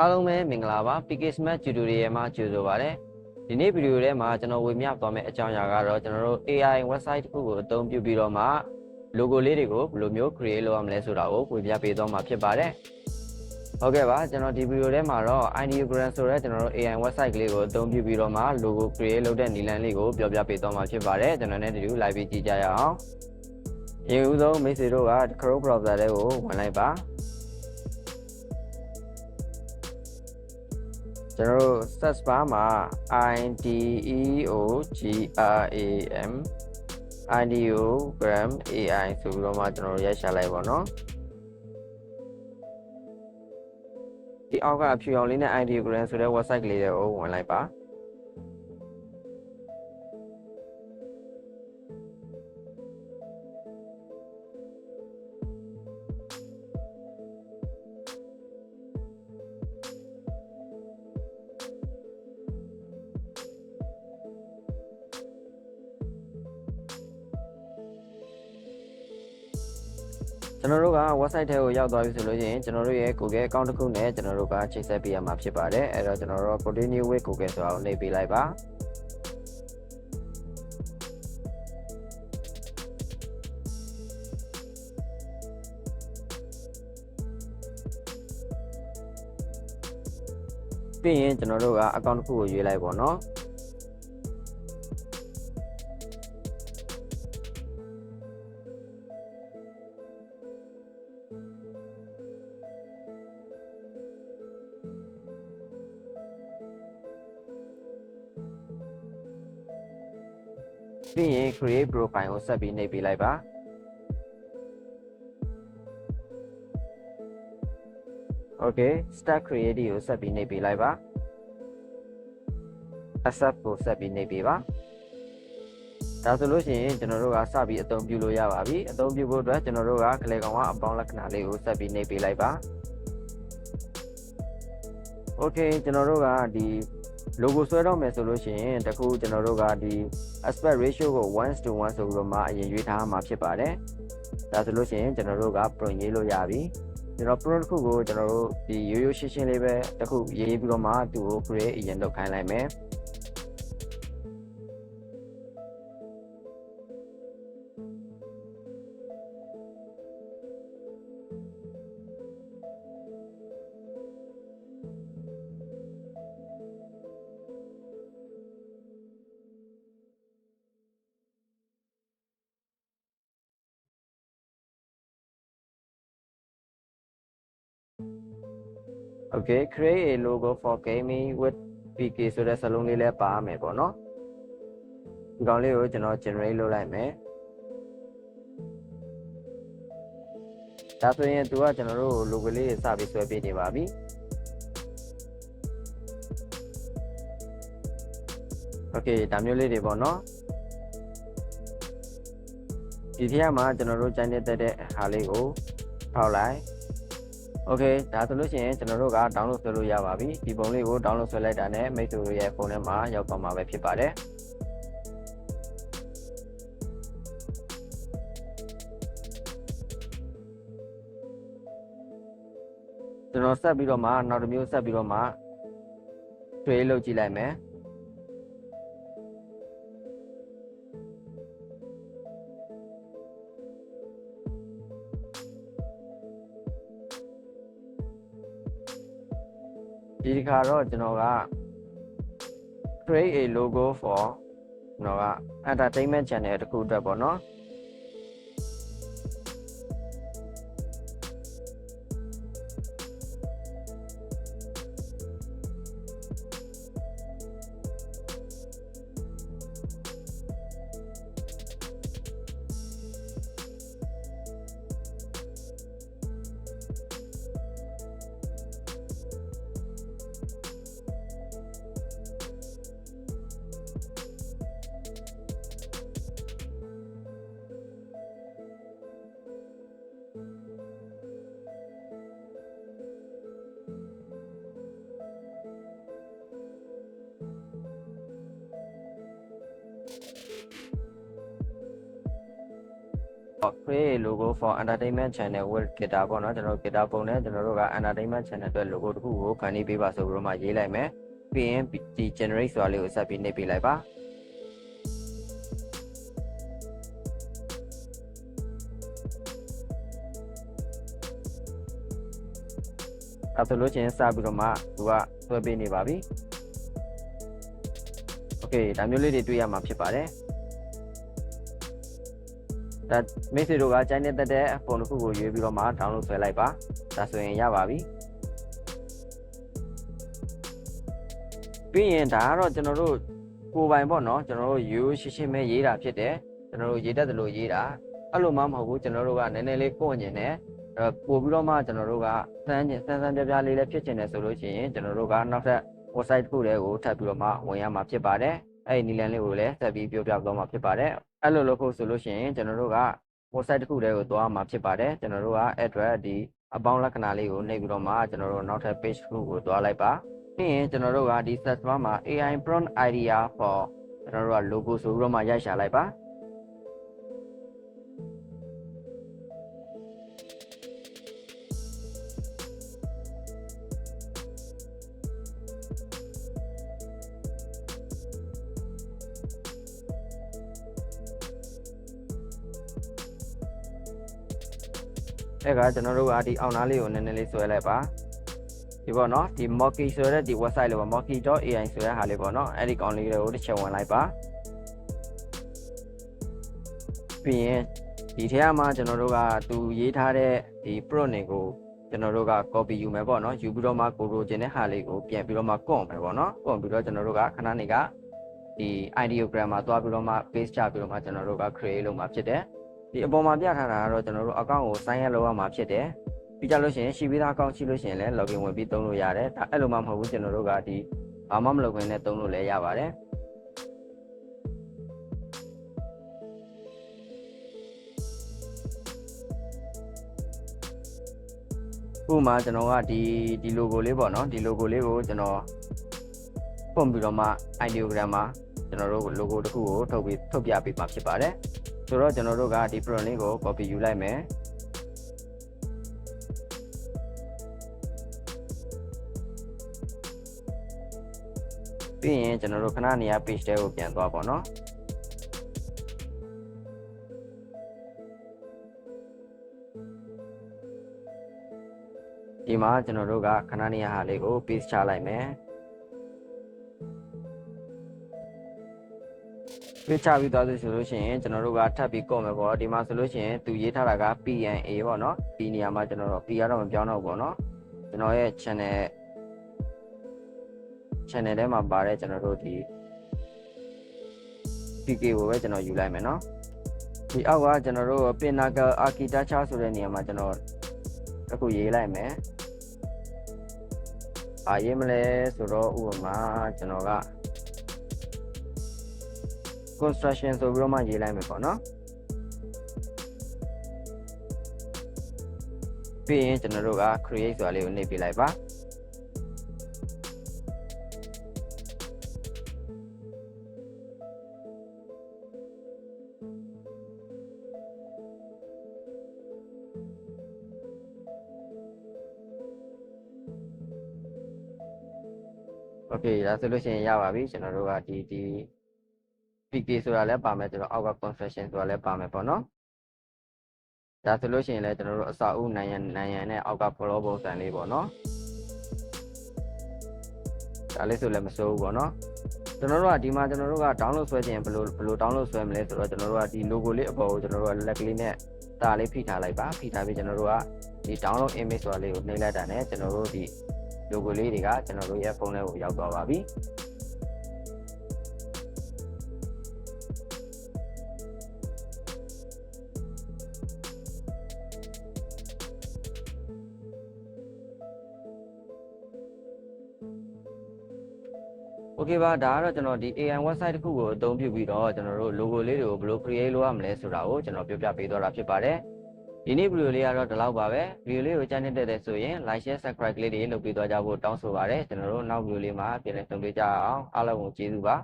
အားလုံးပဲမင်္ဂလာပါ PK Smart Tutorial မှာကြိုဆိုပါရစေဒီနေ့ဗီဒီယိုထဲမှာကျွန်တော်ဝေမျှသွားမယ့်အကြောင်းအရာကတော့ကျွန်တော်တို့ AI website တစ်ခုကိုအသုံးပြုပြီးတော့မှ logo လေးတွေကိုဘယ်လိုမျိုး create လုပ်ရမလဲဆိုတာကိုဝေမျှပေးသွားမှာဖြစ်ပါတယ်ဟုတ်ကဲ့ပါကျွန်တော်ဒီဗီဒီယိုထဲမှာတော့ ideogram ဆိုတဲ့ကျွန်တော်တို့ AI website ကလေးကိုအသုံးပြုပြီးတော့မှ logo create လုပ်တဲ့နည်းလမ်းလေးကိုပြောပြပေးသွားမှာဖြစ်ပါတယ်ကျွန်တော်နဲ့ဒီလို live ကြည့်ကြရအောင်ရေဦးဆုံးမိတ်ဆွေတို့က Chrome browser လေးကိုဝင်လိုက်ပါ ကျွန်တော်တို့ search bar မှာ i d e o g r a m ideogram ai ဆိုပြီးတော့မှကျွန်တော်တို့ရိုက်ရှာလိုက်ပါတော့ဒီအောက်ကအဖြူအောင်လေးနဲ့ ideogram ဆိုတဲ့ website ကလေးတွေကိုဝင်လိုက်ပါ ကျွန်တော်တို့က website ထဲကိုရောက်သွားပြီဆိုလို့ရှိရင်ကျွန်တော်တို့ရဲ့ Google account တစ်ခုနဲ့ကျွန်တော်တို့ကချိတ်ဆက်ပေးရမှာဖြစ်ပါတယ်အဲ့တော့ကျွန်တော်တို့ continue with Google ဆိုတာကိုနှိပ်ပေးလိုက်ပါပြီးရင်ကျွန်တော်တို့က account တစ်ခုကိုရွေးလိုက်ပါတော့ ပြီးရင် create profile ကိုဆက်ပြီးနှိပ်ပေးလိုက်ပါ Okay start create ကိုဆက်ပြီးနှိပ်ပေးလိုက်ပါ accept ကိုဆက်ပြီးနှိပ်ပေးပါဒါဆိုလို့ရှိရင်ကျွန်တော်တို့ကစပြီးအသုံးပြုလို့ရပါပြီအသုံးပြုဖို့အတွက်ကျွန်တော်တို့က clay ကောင်ကအပေါင်းလက္ခဏာလေးကိုဆက်ပြီးနှိပ်ပေးလိုက်ပါ Okay ကျွန်တော်တို့ကဒီ logo ဆွဲတော့မယ်ဆိုလို့ရှိရင်တခုကျွန်တော်တို့ကဒီ aspect ratio ကို1 to 1ဆိုပြီးတော့မှအရင်ရွေးထားမှာဖြစ်ပါတယ်။ဒါဆိုလို့ရှိရင်ကျွန်တော်တို့က print ရေးလို့ရပြီ။ကျွန်တော် print တစ်ခုကိုကျွန်တော်တို့ဒီရိုးရိုးရှင်းရှင်းလေးပဲတခုရေးပြီးတော့မှသူ့ကို create အရင်လုပ်ခိုင်းလိုက်မယ်။ Okay create a logo for gaming with PK ဆိုတဲ့စာလုံးလေးလည်းပါမယ်ပေါ့နော်ဒီကောင်လေးကိုကျွန်တော် generate လုပ်လိုက်မယ်ဒါဆိုရင်သူကကျွန်တော်တို့ logo လေးစပြီးဆွဲပေးနေပါပြီ Okay ဒါမျိုးလေးတွေပေါ့နော်ဒီထဲမှာကျွန်တော်တို့ကြိုင်းနေတဲ့တဲ့ဟာလေးကိုထောက်လိုက် Okay ဒါဆိုလို့ရှိရင်ကျွန်တော်တို့က download ဆွဲလို့ရပါပြီဒီပုံလေးကို download ဆွဲလိုက်တာနဲ့မိတ်ဆွေတို့ရဲ့ဖုန်းထဲမှာရောက်သွားမှာပဲဖြစ်ပါတယ်ကျွန်တော်ဆက်ပြီးတော့မှနောက်တစ်မျိုးဆက်ပြီးတော့မှ trail လုပ်ကြည့်လိုက်မယ် ဒီတစ်ခါတော့ကျွန်တော်က create a logo for ကျွန်တော်က entertainment channel တစ်ခုအတွက်ပေါ့နော် create logo for entertainment channel with guitar ပေါ့နော်ကျွန်တော်တို့ guitar ပုံနဲ့ကျွန်တော်တို့က entertainment channel အတွက် logo တစ်ခုကိုခန်နေပေးပါဆိုပြီးတော့မှရေးလိုက်မယ်ပြီးရင်ဒီ generate ဆိုတာလေးကိုဆက်ပြီးနှိပ်ပေးလိုက်ပါ အဲဆိုလို့ချင်းစပြီးတော့မှသူကဆွဲပေးနေပါပြီโอเคဒါမျိုးလေးတွေတွေ့ရမှာဖြစ်ပါတယ်ဒါမိတ်ဆွေတို့ကကြိုင်းနေတတ်တဲ့ပုံတစ်ခုကိုရွေးပြီးတော့မှ download ဆွဲလိုက်ပါဒါဆိုရင်ရပါပြီပြီးရင်ဒါကတော့ကျွန်တော်တို့ကိုယ်ပိုင်ပေါ့နော်ကျွန်တော်တို့ရိုးရှင်းရှင်းပဲရေးတာဖြစ်တယ်ကျွန်တော်တို့ရေးတတ်တယ်လို့ရေးတာအဲ့လိုမှမဟုတ်ဘူးကျွန်တော်တို့ကနည်းနည်းလေးကိုယ့်ညင်နဲ့ အဲပို့ပြီးတော့မှကျွန်တော်တို့ကစမ်းကျင်စမ်းစမ်းပြပြလေးလည်းဖြစ်ချင်တယ်ဆိုလို့ရှိရင်ကျွန်တော်တို့ကနောက်ထပ် website တစ်ခုတည်းကိုထပ်ပြီးတော့မှဝင်ရမှာဖြစ်ပါတယ်အဲ့ဒီနီလန်လေးကိုလည်းဆက်ပြီးပြောပြသွားမှာဖြစ်ပါတယ်အဲ့လိုလုပ်ဖို့ဆိုလို့ရှိရင်ကျွန်တော်တို့က website တစ်ခုတည်းကိုသွားမှာဖြစ်ပါတယ်ကျွန်တော်တို့က address ဒီအပေါင်းလက္ခဏာလေးကိုနှိပ်ပြီးတော့မှကျွန်တော်တို့နောက်ထပ် page တစ်ခုကိုသွားလိုက်ပါပြီးရင်ကျွန်တော်တို့ကဒီ search bar မှာ AI prompt idea for ကျွန်တော်တို့က logo ဆိုပြီးတော့မှရိုက်ရှာလိုက်ပါ အဲ့ကကျွန်တော်တို့ကဒီအောင်နာလေးကိုနည်းနည်းလေးဆွဲလိုက်ပါဒီပေါ့နော်ဒီ mocky ဆိုတဲ့ဒီ website လေးပေါ့ mocky.ai ဆိုတဲ့ဟာလေးပေါ့နော်အဲ့ဒီကောင်လေးတွေကိုတစ်ချက်ဝင်လိုက်ပါပြီးရင်ဒီထဲမှာကျွန်တော်တို့ကသူရေးထားတဲ့ဒီ prompt တွေကိုကျွန်တော်တို့က copy ယူမယ်ပေါ့နော်ယူပြီးတော့မှကိုလိုချင်တဲ့ဟာလေးကိုပြန်ပြီးတော့မှ copy မယ်ပေါ့နော် copy ပြီးတော့ကျွန်တော်တို့ကခဏနေကဒီ ideogram မှာသွားပြီးတော့မှ paste ချပြီးတော့မှကျွန်တော်တို့က create လုပ်မှာဖြစ်တယ် ဒီအပေါ်မှာပြထားတာကတော့ကျွန်တော်တို့ account ကို sign up လုပ်ရမှာဖြစ်တယ်ပြီးကြလို့ရှိရင်ရှိပြီးသား account ရှိလို့ရှိရင်လည်း login ဝင်ပြီးသုံးလို့ရတယ်ဒါအဲ့လိုမှမဟုတ်ဘူးကျွန်တော်တို့ကဒီဘာမှမလုပ်ခွင့်နဲ့သုံးလို့လည်းရပါတယ်ဥပမာကျွန်တော်ကဒီဒီ logo လေးပေါ့နော်ဒီ logo လေးကိုကျွန်တော်ပုံပြီးတော့မှ ideogram မှာကျွန်တော်တို့ logo တစ်ခုကိုထုတ်ပြီးထုတ်ပြပေးမှာဖြစ်ပါတယ် ဆိုတော့ကျွန်တော်တို့ကဒီ print လေးကို copy ယူလိုက်မယ်ပြီးရင်ကျွန်တော်တို့ခဏနေရာ page တဲကိုပြန်သွားပါတော့ဒီမှာကျွန်တော်တို့ကခဏနေရာဟာလေးကို paste ချလိုက်မယ် ပြချပြီးသွားဆိုလို့ရှိရင်ကျွန်တော်တို့ကထပ်ပြီးကော့မယ်ပေါ့ဒီမှာဆိုလို့ရှိရင်သူရေးထားတာက PNA ပေါ့နော်ဒီနေရာမှာကျွန်တော်တို့ P ကတော့မပြောင်းတော့ဘူးပေါ့နော်ကျွန်တော်ရဲ့ channel channel ထဲမှာပါတဲ့ကျွန်တော်တို့ဒီ PK ကိုပဲကျွန်တော်ယူလိုက်မယ်နော်ဒီအောက်ကကျွန်တော်တို့ Pinnacle Architecture ဆိုတဲ့နေရာမှာကျွန်တော်အခုရေးလိုက်မယ်အာရေးမလဲဆိုတော့ဥပမာကျွန်တော်က construction ဆိုပြီးတော့မှရေးလိုက်မယ်ပေါ့နော်ပြီးရင်ကျွန်တော်တို့က create ဆိုတာလေးကိုနှိပ်ပြလိုက်ပါโอเคဒါဆိုလို့ရှိရင်ရပါပြီကျွန်တော်တို့ကဒီဒီ PK ဆိုတာလည်းပါမယ်ကျွန်တော်အောက်က construction ဆိုတာလည်းပါမယ်ပေါ့နော်ဒါဆိုလို့ရှိရင်လည်းကျွန်တော်တို့အစာအုပ်နိုင်ရန်နိုင်ရန်နဲ့အောက်က flow ပုံစံလေးပေါ့နော်ဒါလေးဆိုလည်းမစိုးဘူးပေါ့နော်ကျွန်တော်တို့ကဒီမှာကျွန်တော်တို့က download ဆွဲခြင်းဘယ်လိုဘယ်လို download ဆွဲမလဲဆိုတော့ကျွန်တော်တို့ကဒီ logo လေးအပေါ်ကိုကျွန်တော်တို့ကလက်ကလေးနဲ့ဒါလေးဖိထားလိုက်ပါဖိထားပြီးကျွန်တော်တို့ကဒီ download image ဆိုတာလေးကိုနှိပ်လိုက်တာနဲ့ကျွန်တော်တို့ဒီ logo လေးတွေကကျွန်တော်တို့ရဲ့ဖုန်းထဲကိုရောက်သွားပါပြီ okay ပါဒါကတော့ကျွန်တော်ဒီ AI website တစ်ခုကိုအသုံးပြုပြီးတော့ကျွန်တော်တို့ logo လေးတွေကိုဘယ်လို create လုပ်ရမလဲဆိုတာကိုကျွန်တော်ပြောပြပေးသွားတာဖြစ်ပါတယ်ဒီနေ့ video လေးကတော့ဒီလောက်ပါပဲ video လေးကိုကြိုက်နေတဲ့တဲ့ဆိုရင် like share subscribe လေးတွေလုပ်ပေးသွားကြဖို့တောင်းဆိုပါတယ်ကျွန်တော်တို့နောက် video လေးမှာပြန်လည်ဆုံတွေ့ကြအောင်အားလုံးကိုကျေးဇူးပါ